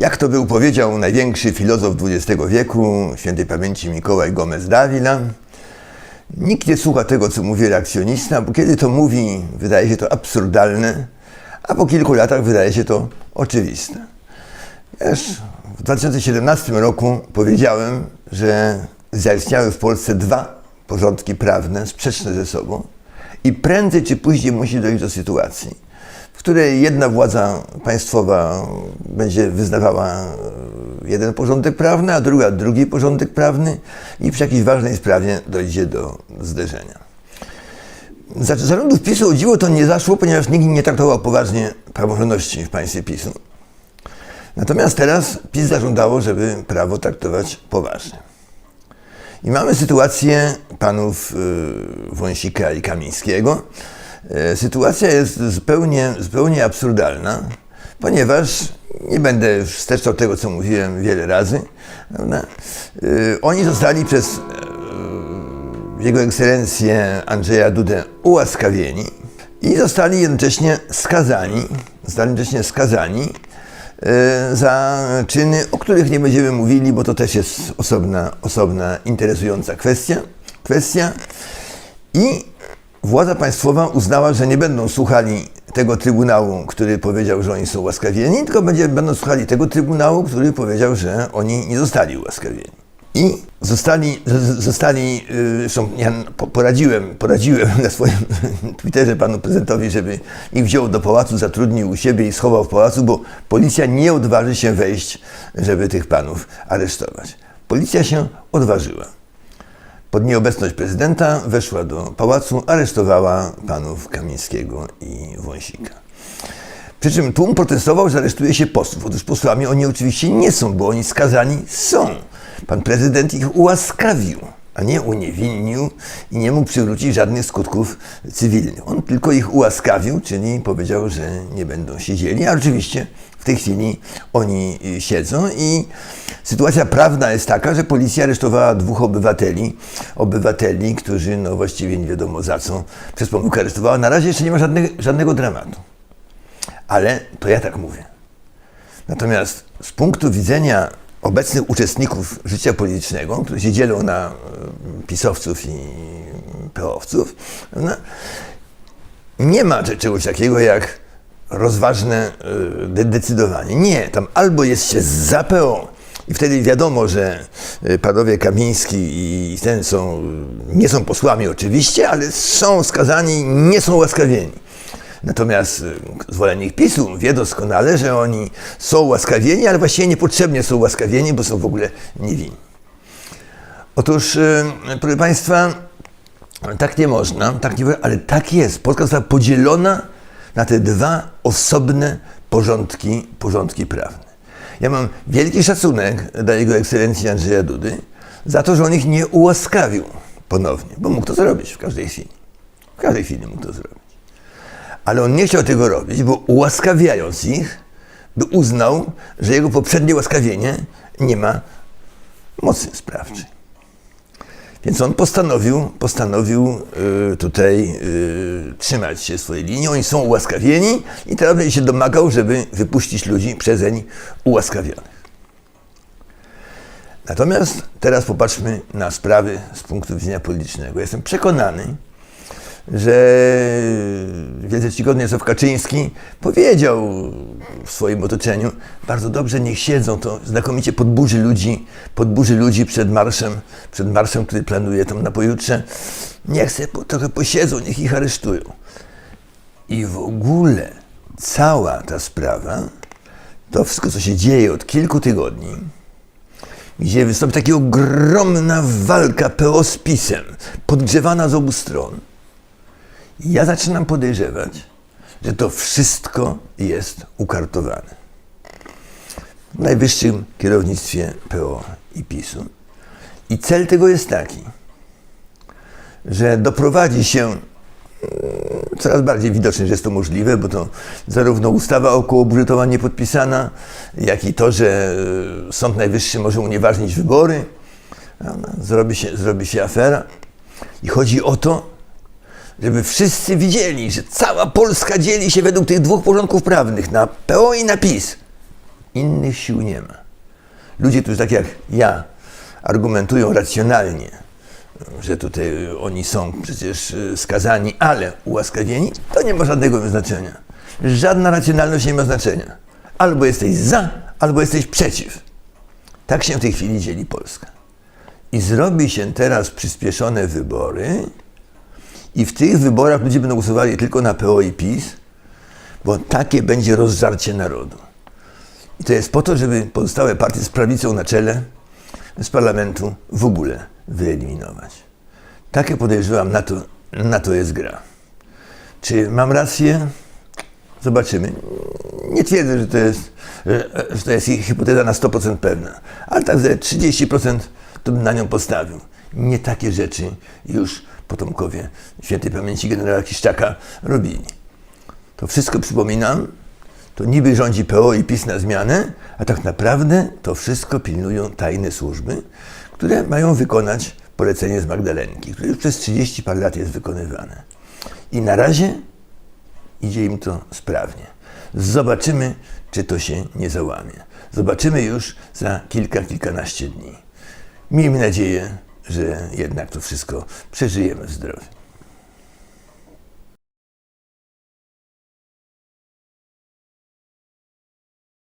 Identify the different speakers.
Speaker 1: Jak to był powiedział największy filozof XX wieku, świętej pamięci Mikołaj Gomez Davila, nikt nie słucha tego, co mówi reakcjonista, bo kiedy to mówi, wydaje się to absurdalne, a po kilku latach wydaje się to oczywiste. Wiesz, w 2017 roku powiedziałem, że zaistniały w Polsce dwa porządki prawne sprzeczne ze sobą i prędzej czy później musi dojść do sytuacji, w której jedna władza państwowa będzie wyznawała e, jeden porządek prawny, a druga drugi porządek prawny i przy jakiejś ważnej sprawie dojdzie do zderzenia. Za zarządów PiSu o dziwo to nie zaszło, ponieważ nikt nie traktował poważnie praworządności w państwie PiSu. Natomiast teraz PiS zażądało, żeby prawo traktować poważnie. I mamy sytuację panów y, Wąsika i Kamińskiego. Y, Sytuacja jest zupełnie, zupełnie absurdalna, ponieważ nie będę już wsteczał tego, co mówiłem wiele razy. Prawda? Y, Oni zostali przez y, Jego Ekscelencję Andrzeja Dudę ułaskawieni i zostali jednocześnie skazani, zostali jednocześnie skazani e, za czyny, o których nie będziemy mówili, bo to też jest osobna, osobna interesująca kwestia. kwestia. I władza państwowa uznała, że nie będą słuchali tego trybunału, który powiedział, że oni są ułaskawieni, tylko będzie, będą słuchali tego trybunału, który powiedział, że oni nie zostali ułaskawieni. I zostali, zostali y, zresztą ja po- poradziłem, poradziłem na swoim Twitterze panu prezydentowi, żeby ich wziął do pałacu, zatrudnił u siebie i schował w pałacu, bo policja nie odważy się wejść, żeby tych panów aresztować. Policja się odważyła. Pod nieobecność prezydenta weszła do pałacu, aresztowała panów Kamińskiego i Wąsika. Przy czym tłum protestował, że aresztuje się posłów. Otóż posłami oni oczywiście nie są, bo oni skazani są. Pan prezydent ich ułaskawił, a nie uniewinnił i nie mógł przywrócić żadnych skutków cywilnych. On tylko ich ułaskawił, czyli powiedział, że nie będą siedzieli, a oczywiście w tej chwili oni y, siedzą i sytuacja prawna jest taka, że policja aresztowała dwóch obywateli, obywateli, którzy no właściwie nie wiadomo za co przez pomyłkę aresztowała. Na razie jeszcze nie ma żadnego, żadnego dramatu. Ale to ja tak mówię. Natomiast z punktu widzenia obecnych uczestników życia politycznego, którzy się dzielą na e, pisowców i peowców, no, nie ma cze- czegoś takiego jak rozważne e, de- decydowanie. Nie, tam albo jest się za PO i wtedy wiadomo, że e, panowie Kamiński i ten są, e, nie są posłami oczywiście, ale są skazani, nie są łaskawieni. Natomiast y, zwolennik PiSu wie doskonale, że oni są łaskawieni, ale właściwie niepotrzebnie są łaskawieni, bo są w ogóle niewinni. Otóż, proszę Państwa, tak nie można, tak nie, ale tak jest. Polska została podzielona na te dwa osobne porządki, porządki prawne. Ja mam wielki szacunek dla Jego Ekscelencji Andrzeja Dudy za to, że on ich nie ułaskawił ponownie, bo mógł to zrobić w każdej chwili. W każdej chwili mógł to zrobić. Ale on nie chciał tego robić, bo ułaskawiając ich, by uznał, że jego poprzednie łaskawienie nie ma mocy sprawczej. Więc on postanowił, postanowił y, tutaj y, trzymać się swojej linii. Oni są ułaskawieni i teraz będzie się domagał, żeby wypuścić ludzi przezeń ułaskawionych. Natomiast teraz popatrzmy na sprawy z punktu widzenia politycznego. Jestem przekonany, że wielce czcigodny Jarosław Kaczyński powiedział w swoim otoczeniu, bardzo dobrze, niech siedzą, to znakomicie podburzy ludzi, podburzy ludzi przed marszem, przed marszem, który planuje tam na pojutrze. Niech sobie po, trochę posiedzą, niech ich aresztują. I w ogóle cała ta sprawa, to wszystko, co się dzieje od kilku tygodni, gdzie wystąpi taka ogromna walka PO z PiSem, podgrzewana z obu stron, ja zaczynam podejrzewać, że to wszystko jest ukartowane. W najwyższym kierownictwie PO i PiSu. I cel tego jest taki, że doprowadzi się mm, coraz bardziej widoczne, że jest to możliwe, bo to zarówno ustawa okołobudżetowa niepodpisana, jak i to, że y, Sąd Najwyższy może unieważnić wybory. Zrobi się, zrobi się afera. I chodzi o to, żeby wszyscy widzieli, że cała Polska dzieli się według tych dwóch porządków prawnych na PO i na PiS. Innych sił nie ma. Ludzie, którzy tak jak ja argumentują racjonalnie, że tutaj oni są przecież y, skazani, ale ułaskawieni, to nie ma żadnego znaczenia. Żadna racjonalność nie ma znaczenia. Albo jesteś za, albo jesteś przeciw. Tak się w tej chwili dzieli Polska. I zrobi się teraz przyspieszone wybory, i w tych wyborach ludzie będą głosowali tylko na PO i PiS, bo takie będzie rozżarcie narodu. I to jest po to, żeby pozostałe partie z prawicą na czele z parlamentu w ogóle wyeliminować. Takie podejrzewam, na to, na to jest gra. Czy mam rację? Zobaczymy. Nie twierdzę, że to jest, że to jest hipoteza na 100% pewna, ale tak ze 30% to bym na nią postawił. Nie takie rzeczy już potomkowie świętej pamięci generała Kiszczaka robili. To wszystko przypominam, to niby rządzi PO i PiS na zmianę, a tak naprawdę to wszystko pilnują tajne służby, które mają wykonać polecenie z Magdalenki, które już przez 30 par lat jest wykonywane. I na razie idzie im to sprawnie. Zobaczymy, czy to się nie załamie. Zobaczymy już za kilka, kilkanaście dni. Miejmy nadzieję, że jednak to wszystko przeżyjemy w zdrowiu.